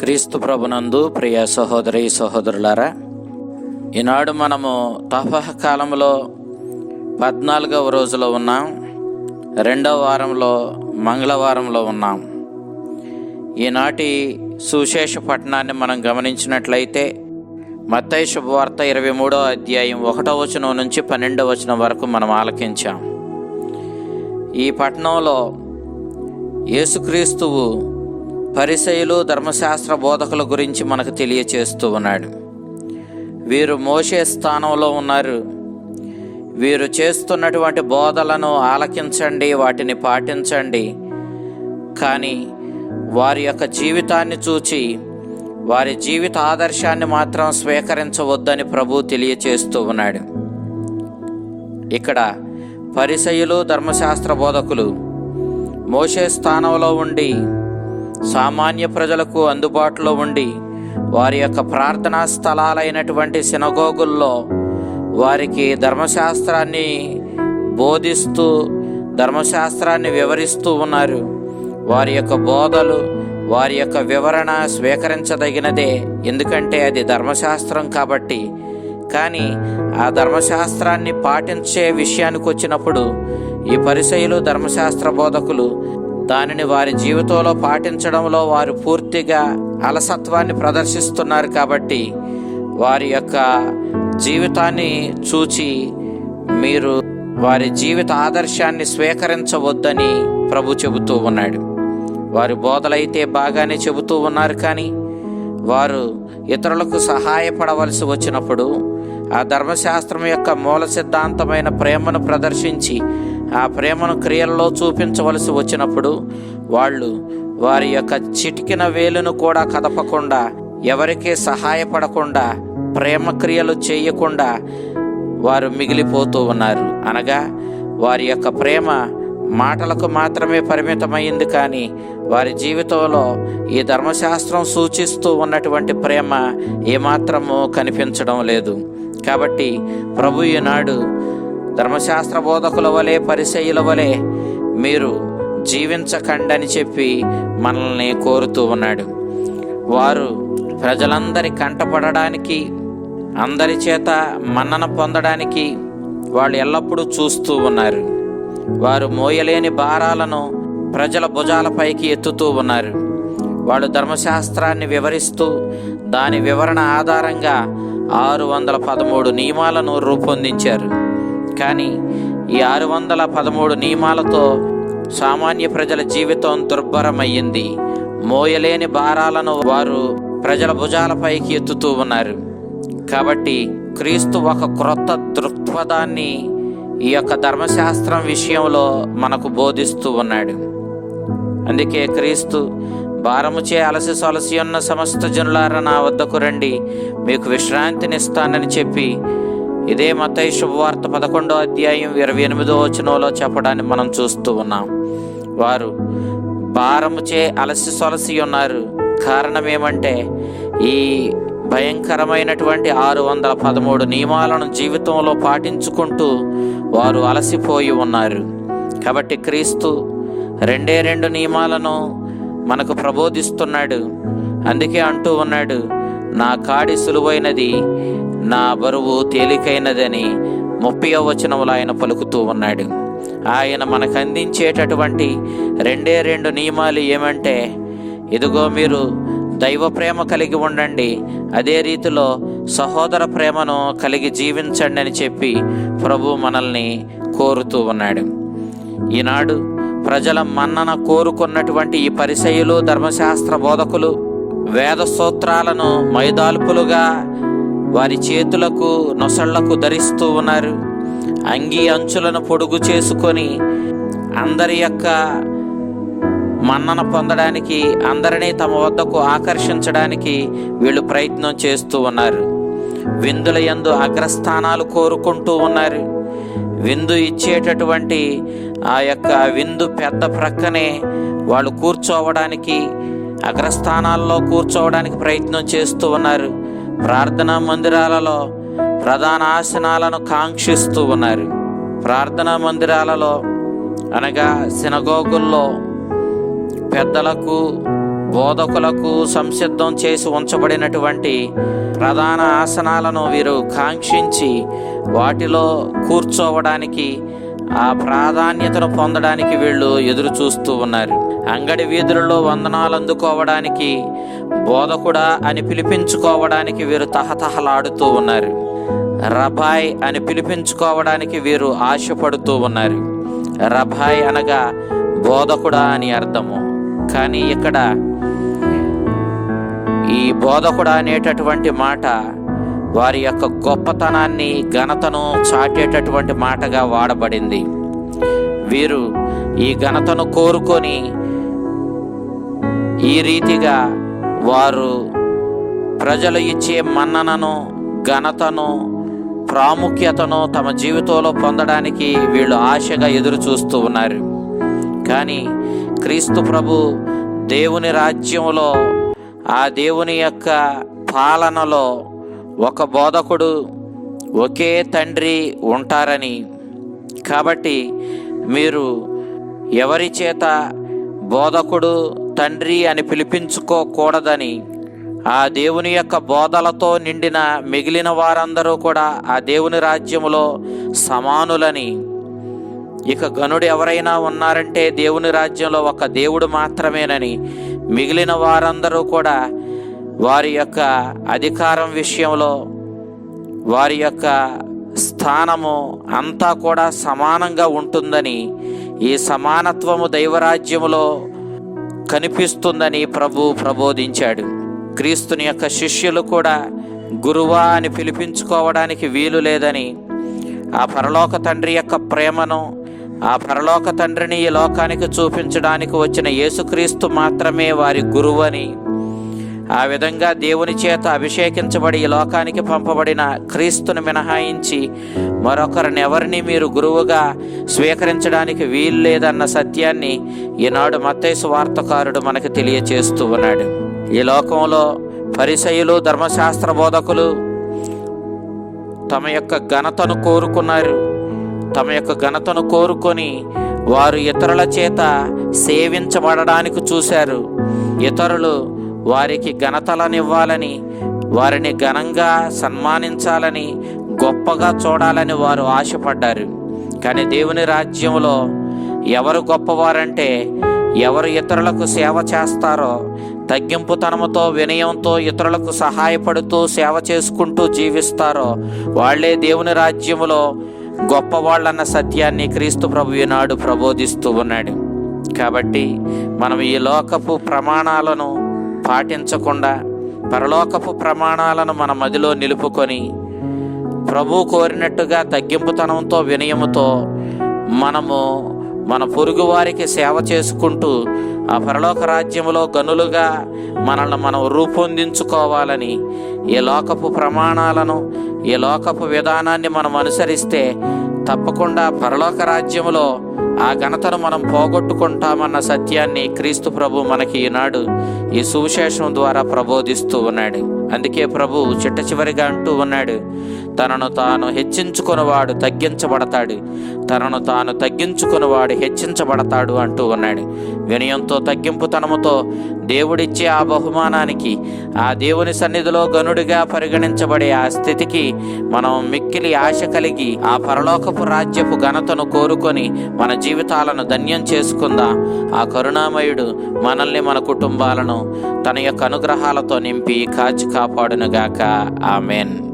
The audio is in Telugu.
క్రీస్తు ప్రభునందు ప్రియ సహోదరి సహోదరులారా ఈనాడు మనము తపహ కాలంలో పద్నాలుగవ రోజులో ఉన్నాం రెండవ వారంలో మంగళవారంలో ఉన్నాం. ఈనాటి సుశేష పట్టణాన్ని మనం గమనించినట్లయితే మత్తయి శుభవార్త ఇరవై మూడో అధ్యాయం ఒకటో వచనం నుంచి పన్నెండవ వచనం వరకు మనం ఆలకించాం. ఈ పట్టణంలో యేసుక్రీస్తువు పరిసయులు ధర్మశాస్త్ర బోధకుల గురించి మనకు తెలియచేస్తూ ఉన్నాడు. వీరు మోసే స్థానంలో ఉన్నారు. వీరు చేస్తున్నటువంటి బోధలను ఆలకించండి వాటిని పాటించండి. కానీ వారి యొక్క జీవితాన్ని చూచి వారి జీవిత ఆదర్శాన్ని మాత్రం స్వీకరించవద్దని ప్రభు తెలియచేస్తూ ఉన్నాడు. ఇక్కడ పరిసయులు ధర్మశాస్త్ర బోధకులు మోసే స్థానంలో ఉండి సామాన్య ప్రజలకు అందుబాటులో ఉండి వారి యొక్క ప్రార్థనా స్థలాలైనటువంటి సినగోగుల్లో వారికి ధర్మశాస్త్రాన్ని బోధిస్తూ ధర్మశాస్త్రాన్ని వివరిస్తూ ఉన్నారు. వారి యొక్క బోధలు వారి యొక్క వివరణ స్వీకరించదగినదే. ఎందుకంటే అది ధర్మశాస్త్రం కాబట్టి. కానీ ఆ ధర్మశాస్త్రాన్ని పాటించే విషయానికి వచ్చినప్పుడు ఈ పరిసయులు ధర్మశాస్త్ర బోధకులు దానిని వారి జీవితంలో పాటించడంలో వారు పూర్తిగా అలసత్వాన్ని ప్రదర్శిస్తున్నారు కాబట్టి వారి యొక్క జీవితాన్ని చూచి మీరు వారి జీవిత ఆదర్శాన్ని స్వీకరించవద్దని ప్రభు చెబుతూ ఉన్నాడు. వారి బోధలైతే బాగానే చెబుతూ ఉన్నారు కానీ వారు ఇతరులకు సహాయపడవలసి వచ్చినప్పుడు ఆ ధర్మశాస్త్రం యొక్క మూల సిద్ధాంతమైన ప్రేమను ప్రదర్శించి ఆ ప్రేమను క్రియల్లో చూపించవలసి వచ్చినప్పుడు వాళ్ళు వారి యొక్క చిటికిన వేలును కూడా కదపకుండా ఎవరికీ సహాయపడకుండా ప్రేమ క్రియలు చేయకుండా వారు మిగిలిపోతూ ఉన్నారు. అనగా వారి యొక్క ప్రేమ మాటలకు మాత్రమే పరిమితమైంది కానీ వారి జీవితంలో ఈ ధర్మశాస్త్రం సూచిస్తూ ఉన్నటువంటి ప్రేమ ఏమాత్రము కనిపించడం లేదు. కాబట్టి ప్రభు ఈనాడు ధర్మశాస్త్ర బోధకుల వలె పరిచయుల వలె మీరు జీవించకండని చెప్పి మనల్ని కోరుతూ ఉన్నాడు. వారు ప్రజలందరి కంటపడడానికి అందరి చేత మన్నన పొందడానికి వాళ్ళు ఎల్లప్పుడూ చూస్తూ ఉన్నారు. వారు మోయలేని భారాలను ప్రజల భుజాలపైకి ఎత్తుతూ ఉన్నారు. వాళ్ళు ధర్మశాస్త్రాన్ని వివరిస్తూ దాని వివరణ ఆధారంగా ఆరు వందల పదమూడు నియమాలను రూపొందించారు. కానీ ఈ ఆరు వందల పదమూడు నియమాలతో సామాన్య ప్రజల జీవితం దుర్భరమయ్యింది. మోయలేని భారాలను వారు ప్రజల భుజాలపైకి ఎత్తుతూ ఉన్నారు. కాబట్టి క్రీస్తు ఒక క్రొత్త దృక్పథాన్ని ఈ యొక్క ధర్మశాస్త్రం విషయంలో మనకు బోధిస్తూ ఉన్నాడు. అందుకే క్రీస్తు భారముచే అలసి సొలసి ఉన్న సమస్త జనులారా నా వద్దకు రండి మీకు విశ్రాంతినిస్తానని చెప్పి ఇదే మతై శుభవార్త పదకొండో అధ్యాయం ఇరవై ఎనిమిదో వచనంలో చెప్పడాన్ని మనం చూస్తూ ఉన్నాం. వారు భారముచే అలసి సొలసి ఉన్నారు. కారణం ఏమంటే ఈ భయంకరమైనటువంటి ఆరు వందల పదమూడు నియమాలను జీవితంలో పాటించుకుంటూ వారు అలసిపోయి ఉన్నారు. కాబట్టి క్రీస్తు రెండే రెండు నియమాలను మనకు ప్రబోధిస్తున్నాడు. అందుకే అంటూ ఉన్నాడు నా కాడి సులువైనది నా బరువు తేలికైనదని ముప్పై వచనములు ఆయన పలుకుతూ ఉన్నాడు. ఆయన మనకు అందించేటటువంటి రెండే రెండు నియమాలు ఏమంటే ఇదిగో మీరు దైవ ప్రేమ కలిగి ఉండండి అదే రీతిలో సహోదర ప్రేమను కలిగి జీవించండి అని చెప్పి ప్రభు మనల్ని కోరుతూ ఉన్నాడు. ఈనాడు ప్రజల మన్నన కోరుకున్నటువంటి ఈ పరిసయులు ధర్మశాస్త్ర బోధకులు వేద సూత్రాలను మైదాల్పులుగా వారి చేతులకు నొసళ్ళకు ధరిస్తూ ఉన్నారు. అంగీ అంచులను పొడుగు చేసుకొని అందరి యొక్క మన్నన పొందడానికి అందరినీ తమ వద్దకు ఆకర్షించడానికి వీళ్ళు ప్రయత్నం చేస్తూ ఉన్నారు. విందుల యందు అగ్రస్థానాలు కోరుకుంటూ ఉన్నారు. విందు ఇచ్చేటటువంటి ఆ యొక్క విందు పెద్ద ప్రక్కనే వాళ్ళు కూర్చోవడానికి అగ్రస్థానాల్లో కూర్చోవడానికి ప్రయత్నం చేస్తూ ఉన్నారు. ప్రార్థనా మందిరాలలో ప్రధాన ఆసనాలను కాంక్షిస్తూ ఉన్నారు. ప్రార్థనా మందిరాలలో అనగా సినగోగుల్లో పెద్దలకు బోధకులకు సంసిద్ధం చేసి ఉంచబడినటువంటి ప్రధాన ఆసనాలను వీరు కాంక్షించి వాటిలో కూర్చోవడానికి ఆ ప్రాధాన్యతను పొందడానికి వీళ్ళు ఎదురు చూస్తూ ఉన్నారు. అంగడి వీధులలో వందనాలు అందుకోవడానికి బోధకుడా అని పిలిపించుకోవడానికి వీరు తహతహలాడుతూ ఉన్నారు. రబాయ్ అని పిలిపించుకోవడానికి వీరు ఆశపడుతూ ఉన్నారు. రబాయ్ అనగా బోధకుడా అని అర్థము. కానీ ఇక్కడ ఈ బోధకుడా అనేటటువంటి మాట వారి యొక్క గొప్పతనాన్ని ఘనతను చాటేటటువంటి మాటగా వాడబడింది. వీరు ఈ ఘనతను కోరుకొని ఈ రీతిగా వారు ప్రజలు ఇచ్చే మన్ననను ఘనతను ప్రాముఖ్యతను తమ జీవితంలో పొందడానికి వీళ్ళు ఆశగా ఎదురు చూస్తూ ఉన్నారు. కానీ క్రీస్తు ప్రభు దేవుని రాజ్యంలో ఆ దేవుని యొక్క పాలనలో ఒక బోధకుడు ఒకే తండ్రి ఉంటారని. కాబట్టి మీరు ఎవరి చేత బోధకుడు తండ్రి అని పిలిపించుకోకూడదని. ఆ దేవుని యొక్క బోధలతో నిండిన మిగిలిన వారందరూ కూడా ఆ దేవుని రాజ్యములో సమానులని. ఇక గనుడు ఎవరైనా ఉన్నారంటే దేవుని రాజ్యంలో ఒక దేవుడు మాత్రమేనని. మిగిలిన వారందరూ కూడా వారి యొక్క అధికారం విషయంలో వారి యొక్క స్థానము అంతా కూడా సమానంగా ఉంటుందని. ఈ సమానత్వము దైవరాజ్యములో కనిపిస్తుందని ప్రభు ప్రబోధించాడు. క్రీస్తుని యొక్క శిష్యులు కూడా గురువా అని పిలిపించుకోవడానికి వీలు లేదని ఆ పరలోక తండ్రి యొక్క ప్రేమను ఆ పరలోక తండ్రిని ఈ లోకానికి చూపించడానికి వచ్చిన యేసుక్రీస్తు మాత్రమే వారి గురువని ఆ విధంగా దేవుని చేత అభిషేకించబడి ఈ లోకానికి పంపబడిన క్రీస్తుని మినహాయించి మరొకరిని ఎవరిని మీరు గురువుగా స్వీకరించడానికి వీలు లేదన్న సత్యాన్ని ఈనాడు మత్తైసు వార్తకారుడు మనకు తెలియచేస్తూ ఉన్నాడు. ఈ లోకంలో పరిసయులు ధర్మశాస్త్ర బోధకులు తమ యొక్క ఘనతను కోరుకున్నారు. తమ యొక్క ఘనతను కోరుకొని వారు ఇతరుల చేత సేవించబడడానికి చూశారు. ఇతరులు వారికి ఘనతలనివ్వాలని వారిని ఘనంగా సన్మానించాలని గొప్పగా చూడాలని వారు ఆశపడ్డారు. కానీ దేవుని రాజ్యంలో ఎవరు గొప్పవారంటే ఎవరు ఇతరులకు సేవ చేస్తారో తగ్గింపుతనముతో వినయంతో ఇతరులకు సహాయపడుతూ సేవ చేసుకుంటూ జీవిస్తారో వాళ్ళే దేవుని రాజ్యములో గొప్పవాళ్ళన్న సత్యాన్ని క్రీస్తు ప్రభు ఈనాడు ప్రబోధిస్తూ ఉన్నాడు. కాబట్టి మనం ఈ లోకపు ప్రమాణాలను పాటించకుండా పరలోకపు ప్రమాణాలను మన మదిలో నిలుపుకొని ప్రభు కోరినట్టుగా తగ్గింపుతనంతో వినయముతో మనము మన పొరుగు వారికి సేవ చేసుకుంటూ ఆ పరలోక రాజ్యంలో గనులుగా మనల్ని మనం రూపొందించుకోవాలని ఈ లోకపు ప్రమాణాలను ఈ లోకపు విధానాన్ని మనం అనుసరిస్తే తప్పకుండా పరలోక రాజ్యములో ఆ ఘనతను మనం పోగొట్టుకుంటామన్న సత్యాన్ని క్రీస్తు ప్రభు మనకి ఈనాడు ఈ సువిశేషం ద్వారా ప్రబోధిస్తూ ఉన్నాడు. అందుకే ప్రభు చిట్ట చివరిగా అంటూ ఉన్నాడు తనను తాను హెచ్చించుకున్నవాడు తగ్గించబడతాడు. తనను తాను తగ్గించుకున్నవాడు హెచ్చించబడతాడు అంటూ ఉన్నాడు. వినయంతో తగ్గింపుతనముతో దేవుడిచ్చే ఆ బహుమానానికి ఆ దేవుని సన్నిధిలో గనుడిగా పరిగణించబడే ఆ స్థితికి మనం మిక్కిలి ఆశ కలిగి ఆ పరలోకపు రాజ్యపు ఘనతను కోరుకొని మన జీవితాలను ధన్యం చేసుకుందాం? ఆ కరుణామయుడు మనల్ని మన కుటుంబాలను తన యొక్క అనుగ్రహాలతో నింపి కాచి కాపాడునుగాక. ఆమెన్.